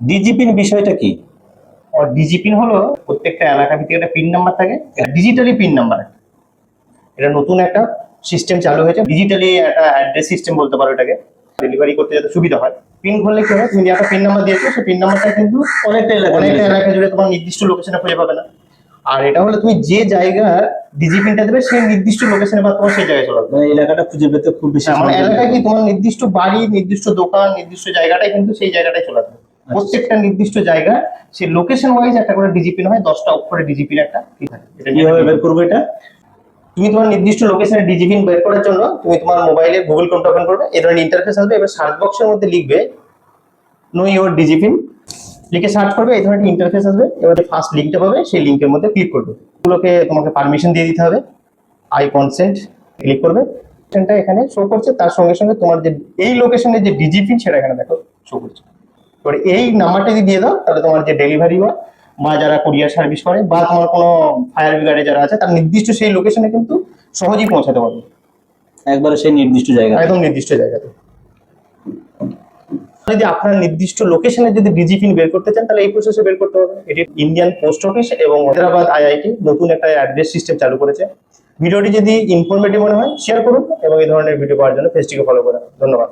ডিজিপিন বিষয়টা কি? ডিজিপিন হলো প্রত্যেকটা এলাকা ভিত্তিক একটা পিন নাম্বার থাকে। ডিজিটালি পিন নাম্বার এটা নতুন একটা সিস্টেম চালু হয়েছে। ডিজিটালি একটা অ্যাড্রেস সিস্টেম বলতে পারো এটাকে। ডেলিভারি করতে যাতে সুবিধা হয়। পিন করলে কি হয়? তুমি যে একটা পিন নাম্বার দিয়েছ সেই পিন নাম্বারটা কিন্তু অনেকটা এলাকা অনেকটা এলাকা জুড়ে তোমার নির্দিষ্ট লোকেশনে খুঁজে পাবে না। আর এটা হলে তুমি যে জায়গার ডিজিপিনটা দেবে সেই নির্দিষ্ট লোকেশনে বা তোমার সেই জায়গায় চলে আসবে। মানে এলাকাটা খুঁজে পেতে খুব বেশি হ্যাঁ, মানে এলাকায় কি তোমার নির্দিষ্ট বাড়ি নির্দিষ্ট দোকান নির্দিষ্ট জায়গাটাই কিন্তু সেই জায়গাটাই চলে আসবে। প্রত্যেকটা নির্দিষ্ট জায়গা সেই লোকেশন ওয়াইজ একটা করে ডিজিপিন হয় দশটা অক্ষরে ডিজিপিন একটা কি থাকে। এটা কীভাবে বের করব এটা? তুমি তোমার নির্দিষ্ট লোকেশনে ডিজিপিন বের করার জন্য তুমি তোমার মোবাইলে গুগল ক্রোমটা ওপেন করবে এই ধরনের ইন্টারফেস আসবে এবার সার্চ বক্সের মধ্যে লিখবে নো ইওর ডিজিপিন লিখে সার্চ করবে এই ধরনের ইন্টারফেস আসবে এবার ফার্স্ট লিঙ্কটা পাবে সেই লিঙ্কের মধ্যে ক্লিক করবে। এগুলোকে তোমাকে পারমিশন দিয়ে দিতে হবে। আই কনসেন্ট ক্লিক করবে। লোকেশনটা এখানে শো করছে তার সঙ্গে সঙ্গে তোমার যে এই লোকেশনের যে ডিজিপিন সেটা এখানে দেখো শো করছে। এবার এই নাম্বারটা যদি দিয়ে দাও তাহলে তোমার যে ডেলিভারি হয় বা যারা কুরিয়ার সার্ভিস করে বা তোমার কোনো ফায়ার ব্রিগেডে যারা আছে তার নির্দিষ্ট সেই লোকেশনে কিন্তু সহজেই পৌঁছাতে পারবে। একবারে সেই নির্দিষ্ট জায়গা একদম নির্দিষ্ট জায়গাতে। যদি আপনার নির্দিষ্ট লোকেশনে যদি ডিজিপিন বের করতে চান তাহলে এই প্রসেসে বের করতে হবে এটি ইন্ডিয়ান পোস্ট অফিস এবং হায়দ্রাবাদ আইআইটি নতুন একটা অ্যাড্রেস সিস্টেম চালু করেছে। ভিডিওটি যদি ইনফরমেটিভ মনে হয় শেয়ার করুন এবং এই ধরনের ভিডিও পাওয়ার জন্য পেজটিকে ফলো করুন ধন্যবাদ।